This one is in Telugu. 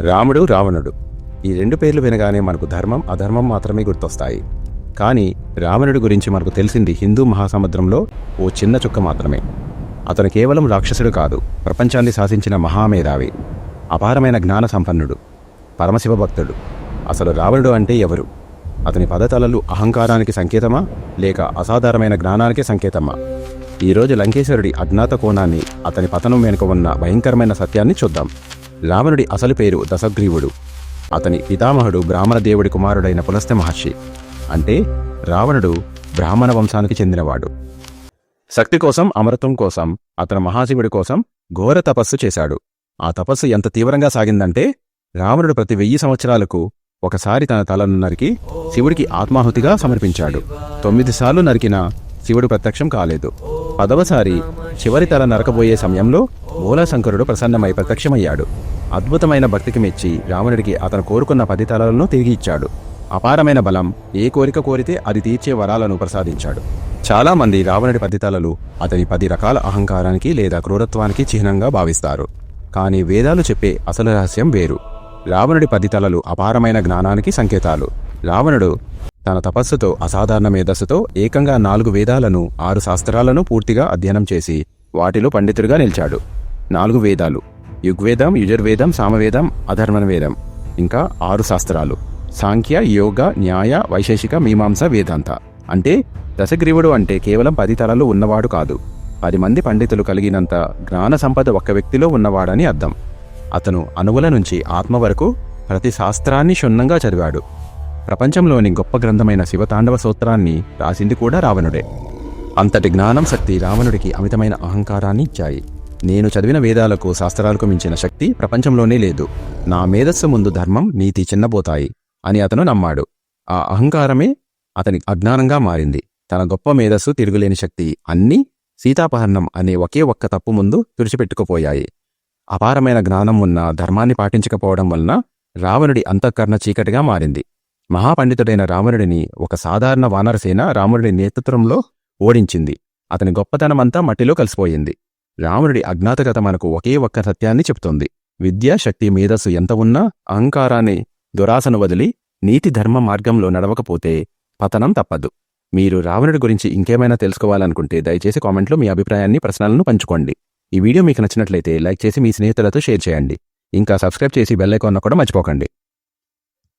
రాముడు రావణుడు. ఈ రెండు పేర్లు వినగానే మనకు ధర్మం అధర్మం మాత్రమే గుర్తొస్తాయి. కానీ రావణుడి గురించి మనకు తెలిసింది హిందూ మహాసముద్రంలో ఓ చిన్న చుక్క మాత్రమే. అతను కేవలం రాక్షసుడు కాదు ప్రపంచాన్ని శాసించిన మహామేధావి అపారమైన జ్ఞాన సంపన్నుడు పరమశివ భక్తుడు. అసలు రావణుడు అంటే ఎవరు? అతని పదతలలు అహంకారానికి సంకేతమా లేక అసాధారణమైన జ్ఞానానికి సంకేతమా? ఈరోజు లంకేశ్వరుడి అజ్ఞాత కోణాన్ని అతని పతనం వెనుక ఉన్న భయంకరమైన సత్యాన్ని చూద్దాం. రావణుడి అసలు పేరు దశగ్రీవుడు. అతని పితామహుడు బ్రాహ్మణ దేవుడి కుమారుడైన పులస్త మహర్షి. అంటే రావణుడు బ్రాహ్మణ వంశానికి చెందినవాడు. శక్తి కోసం అమృతం కోసం అతను మహాశివుడి కోసం ఘోర తపస్సు చేశాడు. ఆ తపస్సు ఎంత తీవ్రంగా సాగిందంటే రావణుడు ప్రతి వెయ్యి సంవత్సరాలకు ఒకసారి తన తలను నరికి శివుడికి ఆత్మాహుతిగా సమర్పించాడు. తొమ్మిది సార్లు నరికిన శివుడు ప్రత్యక్షం కాలేదు. పదవసారి చివరి తల నరకబోయే సమయంలో మూలశంకరుడు ప్రసన్నమై ప్రత్యక్షమయ్యాడు. అద్భుతమైన భక్తికి మెచ్చి రావణుడికి అతను కోరుకున్న పది తలలను తిరిగి ఇచ్చాడు. అపారమైన బలం ఏ కోరిక కోరితే అది తీర్చే వరాలను ప్రసాదించాడు. చాలామంది రావణుడి పది తలలు అతని పది రకాల అహంకారానికి లేదా క్రూరత్వానికి చిహ్నంగా భావిస్తారు. కానీ వేదాలు చెప్పే అసలు రహస్యం వేరు. రావణుడి పది తలలు అపారమైన జ్ఞానానికి సంకేతాలు. రావణుడు తన తపస్సుతో అసాధారణ మేధస్సుతో ఏకంగా నాలుగు వేదాలను ఆరు శాస్త్రాలను పూర్తిగా అధ్యయనం చేసి వాటిలో పండితుడిగా నిలిచాడు. నాలుగు వేదాలు. యుగ్వేదం యుజుర్వేదం సామవేదం అధర్మవేదం ఇంకా ఆరు శాస్త్రాలు. సాంఖ్య యోగ న్యాయ వైశేషిక మీమాంస వేదాంత. అంటే దశగ్రీవుడు అంటే కేవలం పది తలలు ఉన్నవాడు కాదు. పది మంది పండితులు కలిగినంత జ్ఞాన సంపద ఒక్క వ్యక్తిలో ఉన్నవాడని అర్థం. అతను అణువుల నుంచి ఆత్మ వరకు ప్రతి శాస్త్రాన్ని క్షుణ్ణంగా చదివాడు. ప్రపంచంలోని గొప్ప గ్రంథమైన శివతాండవ సూత్రాన్ని రాసింది కూడా రావణుడే. అంతటి జ్ఞానం శక్తి రావణుడికి అమితమైన అహంకారాన్ని ఇచ్చాయి. నేను చదివిన వేదాలకు శాస్త్రాలకు మించిన శక్తి ప్రపంచంలోనే లేదు. నా మేధస్సు ముందు ధర్మం నీతి చిన్నబోతాయి అని అతను నమ్మాడు. ఆ అహంకారమే అతని అజ్ఞానంగా మారింది. తన గొప్ప మేధస్సు తిరుగులేని శక్తి అన్నీ సీతాపహరణం అనే ఒకే ఒక్క తప్పు ముందు తుడిచిపెట్టుకుపోయాయి. అపారమైన జ్ఞానం ఉన్న ధర్మాన్ని పాటించకపోవడం వలన రావణుడి అంతఃకరణ చీకటిగా మారింది. మహాపండితుడైన రావణుడిని ఒక సాధారణ వానరసేన రాముడి నేతృత్వంలో ఓడించింది. అతని గొప్పతనమంతా మట్టిలో కలిసిపోయింది. రావణుడి అజ్ఞాతగత మనకు ఒకే ఒక్క సత్యాన్ని చెప్తోంది విద్య శక్తి మేధస్సు ఎంత ఉన్నా అహంకారాన్ని దురాసను వదిలి నీతి ధర్మ మార్గంలో నడవకపోతే పతనం తప్పదు. మీరు రావణుడి గురించి ఇంకేమైనా తెలుసుకోవాలనుకుంటే దయచేసి కామెంట్లో మీ అభిప్రాయాన్ని ప్రశ్నలను పంచుకోండి. ఈ వీడియో మీకు నచ్చినట్లయితే లైక్ చేసి మీ స్నేహితులతో షేర్ చేయండి. ఇంకా సబ్స్క్రైబ్ చేసి బెల్ ఐకాన్ కూడా మర్చిపోకండి.